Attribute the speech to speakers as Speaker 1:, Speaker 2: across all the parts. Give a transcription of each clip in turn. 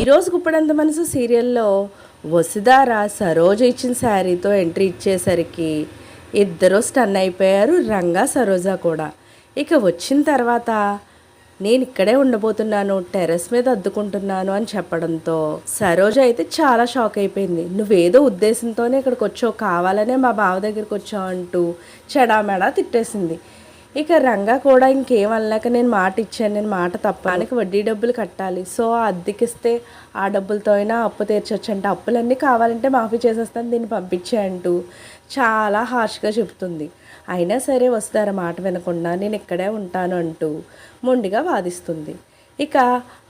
Speaker 1: ఈరోజు గుప్పడంత మనసు సీరియల్లో వసుధార సరోజ ఇచ్చిన శారీతో ఎంట్రీ ఇచ్చేసరికి ఇద్దరు స్టన్ అయిపోయారు రంగా సరోజ కూడా. ఇక వచ్చిన తర్వాత నేను ఇక్కడే ఉండబోతున్నాను టెర్రస్ మీద అద్దుకుంటున్నాను అని చెప్పడంతో సరోజ అయితే చాలా షాక్ అయిపోయింది. నువ్వేదో ఉద్దేశంతోనే ఇక్కడికి వచ్చావు కావాలనే మా బావ దగ్గరికి వచ్చావు అంటూ చెడామెడా తిట్టేసింది. ఇక రంగా కూడా ఇంకేం అనలేక నేను మాట ఇచ్చాను నేను మాట తప్పానికి వడ్డీ డబ్బులు కట్టాలి. సో ఆ అద్దెకిస్తే ఆ డబ్బులతో అయినా అప్పు తీర్చొచ్చు అంటే అప్పులన్నీ కావాలంటే మాఫీ చేసేస్తాను దీన్ని పంపించే అంటూ చాలా హార్ష్గా చెప్తుంది అయినా సరే వస్తారు మాట వినకుండా నేను ఇక్కడే ఉంటాను అంటూ మొండిగా వాదిస్తుంది. ఇక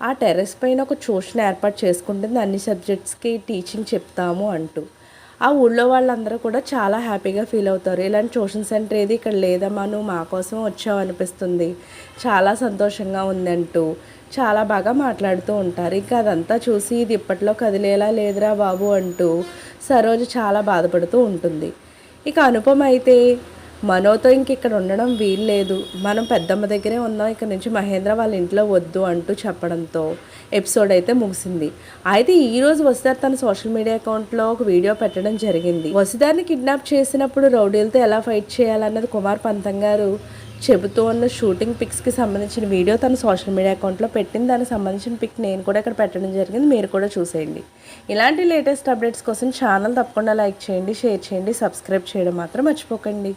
Speaker 1: ఆ టెర్రస్ పైన ఒక ట్యూషన్ ఏర్పాటు చేసుకుంటుంది. అన్ని సబ్జెక్ట్స్కి టీచింగ్ చెప్తాము అంటూ. ఆ ఊళ్ళో వాళ్ళందరూ కూడా చాలా హ్యాపీగా ఫీల్ అవుతారు. ఇలాంటి ట్యూషన్ సెంటర్ ఏది ఇక్కడ లేదమ్మా నువ్వు మా కోసం వచ్చావు అనిపిస్తుంది. చాలా సంతోషంగా ఉందంటూ చాలా బాగా మాట్లాడుతూ ఉంటారు. ఇంకా అదంతా చూసి ఇది ఇప్పట్లో కదిలేలా లేదురా బాబు అంటూ సరోజ చాలా బాధపడుతూ ఉంటుంది. ఇక అనుపమ అయితే మనోతో ఇంక ఇక్కడ ఉండడం వీల్లేదు మనం పెద్దమ్మ దగ్గరే ఉందాం ఇక్కడ నుంచి మహేంద్ర వాళ్ళ ఇంట్లో వద్దు అంటూ చెప్పడంతో ఎపిసోడ్ అయితే ముగిసింది. అయితే ఈరోజు రోజు తన సోషల్ మీడియా అకౌంట్లో ఒక వీడియో పెట్టడం జరిగింది. వసుధార్ని కిడ్నాప్ చేసినప్పుడు రౌడీలతో ఎలా ఫైట్ చేయాలన్నది కుమార్ పంతం గారు చెబుతూ ఉన్న షూటింగ్ పిక్స్కి సంబంధించిన వీడియో తన సోషల్ మీడియా అకౌంట్లో పెట్టింది. దానికి సంబంధించిన పిక్ నేను కూడా ఇక్కడ పెట్టడం జరిగింది. మీరు కూడా చూసేయండి. ఇలాంటి లేటెస్ట్ అప్డేట్స్ కోసం ఛానల్ తప్పకుండా లైక్ చేయండి షేర్ చేయండి సబ్స్క్రైబ్ చేయడం మాత్రం మర్చిపోకండి.